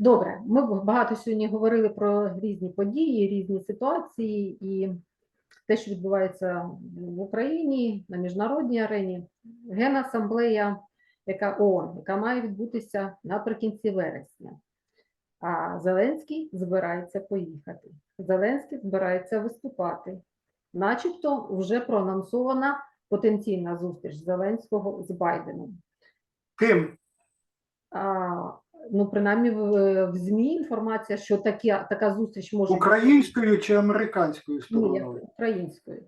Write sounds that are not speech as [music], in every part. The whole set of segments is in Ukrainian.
Добре, ми багато сьогодні говорили про різні події, різні ситуації і те, що відбувається в Україні на міжнародній арені. Генасамблея, яка ООН, яка має відбутися наприкінці вересня. А Зеленський збирається поїхати. Зеленський збирається виступати. Начебто вже проанонсована потенційна зустріч Зеленського з Байденом. Ким? А, ну, принаймні в, в ЗМІ інформація, що такі, така зустріч може Українською чи американською Ні, стороною? українською.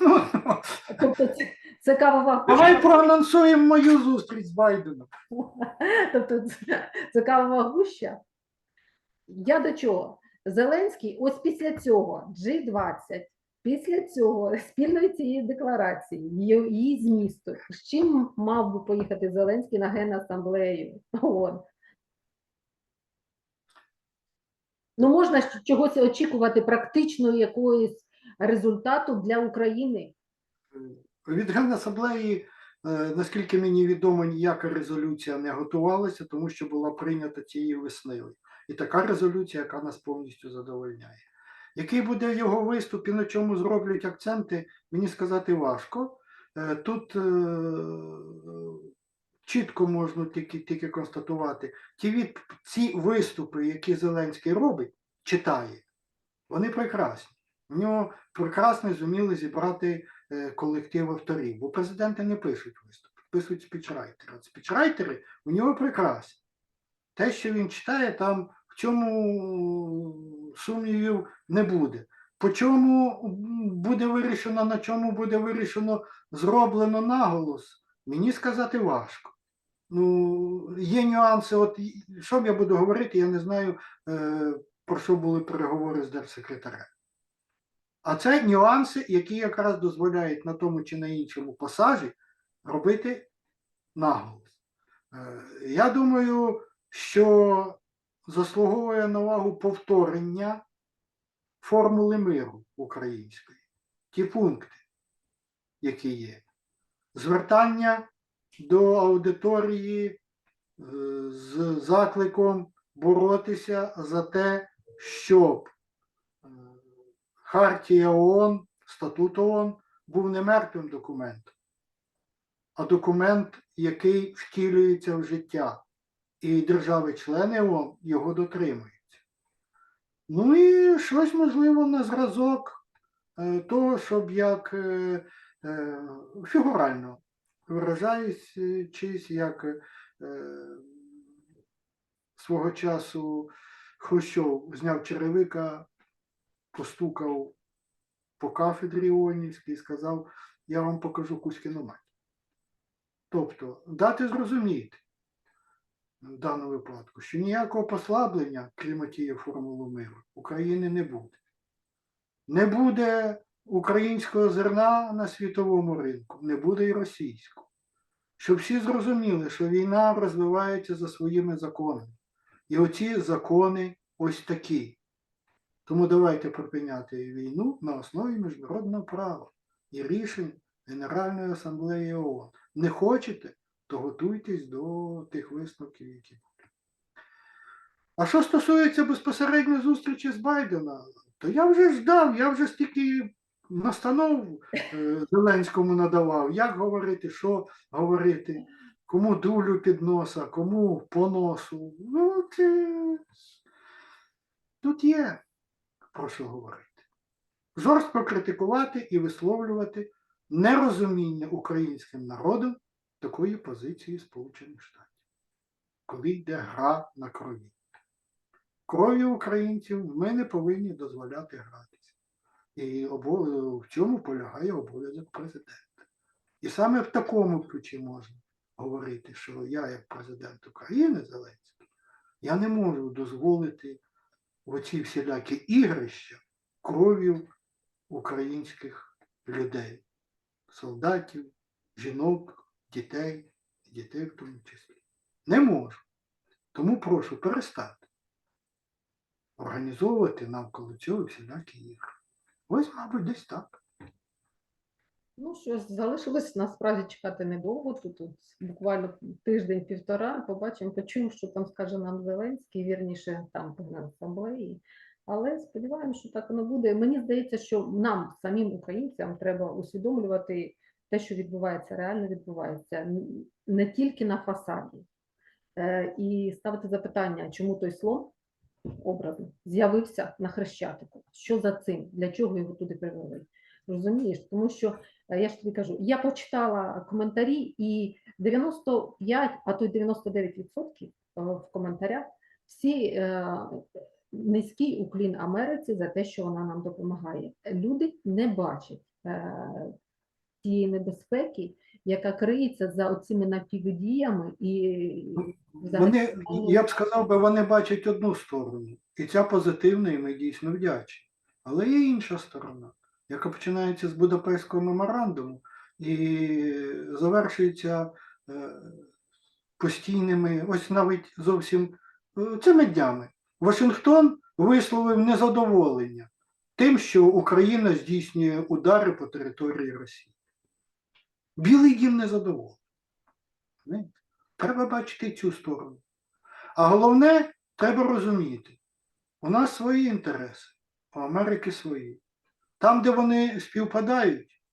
Ну, [laughs] Тобто це, це кавова Давай проанонсуємо мою зустріч з Байденом. [laughs] Тобто це, це кавова гуща. Я до чого? Зеленський, ось після цього G20, після цього спільної цієї декларації, її, її змісту, з чим мав би поїхати Зеленський на Генасамблею [laughs] ООН? Ну, можна чогось очікувати практичного якогось результату для України. Від Генасамблеї, е, наскільки мені відомо, ніяка резолюція не готувалася, тому що була прийнята цієї весною. І така резолюція, яка нас повністю задовольняє. Який буде його виступ і на чому зроблять акценти, мені сказати важко. Е, Тут е, чітко можна тільки, тільки констатувати, ті від, ці виступи, які Зеленський робить, читає, вони прекрасні. У нього прекрасно зуміли зібрати е, колектив авторів, бо президенти не пишуть виступи, пишуть спічрайтери. Спічрайтери у нього прекрасні. Те, що він читає, там в цьому сумнівів не буде. По чому буде вирішено, на чому буде вирішено, зроблено наголос, мені сказати важко. Ну, є нюанси, от що я буду говорити, я не знаю, е, про що були переговори з держсекретарем. А це нюанси, які якраз дозволяють на тому чи на іншому пасажі робити наголос. Е, Я думаю, що заслуговує на увагу повторення формули миру української, ті пункти, які є. Звертання до аудиторії е, з закликом боротися за те, щоб е, Хартія ООН, Статут ООН був не мертвим документом, а документ, який втілюється в життя, і держави-члени ООН його дотримуються. Ну і щось можливо на зразок е, того, щоб як фігурально виражаючись, як е, свого часу Хрущов зняв черевика, постукав по кафедрі Онівській і сказав, я вам покажу Кузькину мать. Тобто дати зрозуміти в даному випадку, що ніякого послаблення кліматії формули миру України не буде. Не буде українського зерна на світовому ринку, не буде і російського. Щоб всі зрозуміли, що війна розвивається за своїми законами. І оці закони ось такі. Тому давайте припиняти війну на основі міжнародного права і рішень Генеральної асамблеї ООН. Не хочете, то готуйтесь до тих висновків, які будуть. А що стосується безпосередньо зустрічі з Байдена, то я вже ждав, я вже стільки настанов е, Зеленському надавав, як говорити, що говорити, кому дулю під носа, кому по носу. Ну, це... Тут є про що говорити. Жорстко критикувати і висловлювати нерозуміння українським народом такої позиції Сполучених Штатів, коли йде гра на крові. Крові українців ми не повинні дозволяти гратися. І в цьому полягає обов'язок президента. І саме в такому ключі можна говорити, що я, як президент України Зеленський, я не можу дозволити в оці всілякі ігрища кров'ю українських людей, солдатів, жінок, дітей, дітей в тому числі. Не можу. Тому прошу перестати організовувати навколо цього всілякі ігри. Ось, мабуть, десь так. Ну що залишилось насправді чекати недовго. Тут, тут буквально тиждень-півтора. Побачимо, почуємо, що там скаже нам Зеленський, вірніше там на асамблеї. Але сподіваємося, що так воно буде. Мені здається, що нам, самим українцям, треба усвідомлювати те, що відбувається, реально відбувається, не тільки на фасаді. Е, І ставити запитання, чому той слон образно з'явився на хрещатику. Що за цим? Для чого його туди привели? Розумієш? Тому що е, я ж тобі кажу, я почитала коментарі, і 95, а то й 99% е, в коментарях всі е, низький уклін Америці за те, що вона нам допомагає. Люди не бачать тієї небезпеки, яка криється за оцими напівдіями і Вони, я б сказав би, вони бачать одну сторону, і ця позитивна, і ми дійсно вдячні. Але є інша сторона, яка починається з Будапештського меморандуму і завершується е, постійними, ось навіть зовсім е, цими днями. Вашингтон висловив незадоволення тим, що Україна здійснює удари по території Росії. Білий дім незадоволений. Розумієте? Треба бачити цю сторону. А головне, треба розуміти, у нас свої інтереси, у Америки свої. Там, де вони співпадають,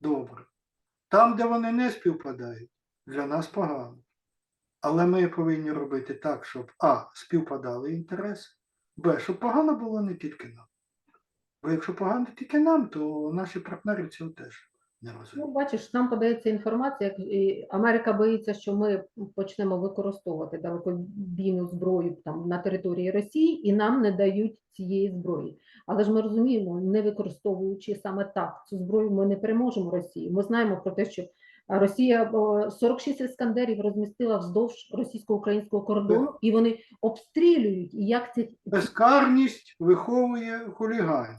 добре. Там, де вони не співпадають, для нас погано. Але ми повинні робити так, щоб А. Співпадали інтереси, Б. Щоб погано було не тільки нам. Бо якщо погано тільки нам, то наші партнери цього теж не Ну, бачиш, нам подається інформація, як і Америка боїться, що ми почнемо використовувати далекобійну зброю там на території Росії, і нам не дають цієї зброї. Але ж ми розуміємо, не використовуючи саме так цю зброю, ми не переможемо Росію. Ми знаємо про те, що Росія о, 46 іскандерів розмістила вздовж російсько-українського кордону, і вони обстрілюють. І як це Безкарність виховує хуліганів.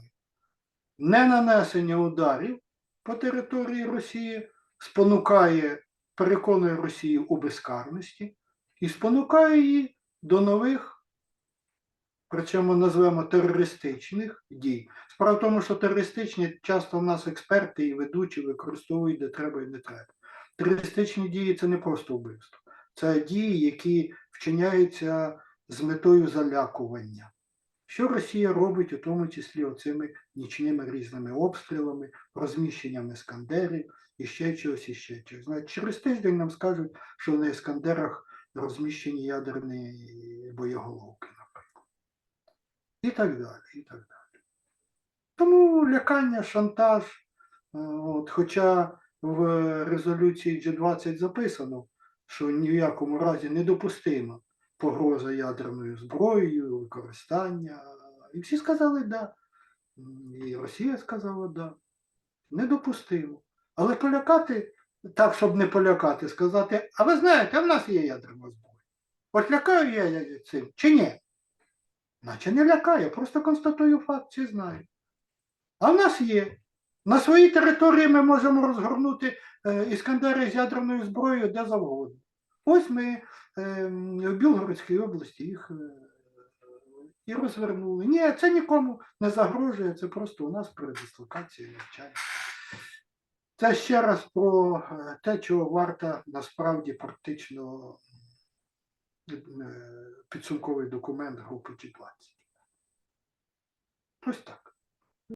Ненанесення ударів по території Росії спонукає, переконує Росію у безкарності і спонукає її до нових, причому назвемо терористичних дій. Справа в тому, що терористичні часто в нас експерти і ведучі використовують де треба і не треба. Терористичні дії це не просто вбивство, це дії, які вчиняються з метою залякування. Що Росія робить, у тому числі оцими нічними різними обстрілами, розміщенням іскандерів і ще чогось, і ще чогось. Знаєте, через тиждень нам скажуть, що на іскандерах розміщені ядерні боєголовки, наприклад. І так далі. і так далі. Тому лякання, шантаж, е, от, хоча в резолюції G20 записано, що ні в якому разі недопустимо погроза ядерною зброєю, використання. І всі сказали да. І Росія сказала да. Недопустимо. Але полякати, так, щоб не полякати, сказати, а ви знаєте, в нас є ядерна зброя. От лякаю я цим чи ні? Наче не лякаю, просто констатую факт, всі знають. А в нас є. На своїй території ми можемо розгорнути е, іскандери з ядерною зброєю де завгодно. Ось ми ем, в Білгородській області їх е, і розвернули. Ні, це нікому не загрожує, це просто у нас передислокація навчання. Це ще раз про е, те, чого варта насправді практично е, підсумковий документ групи G20. Ось так.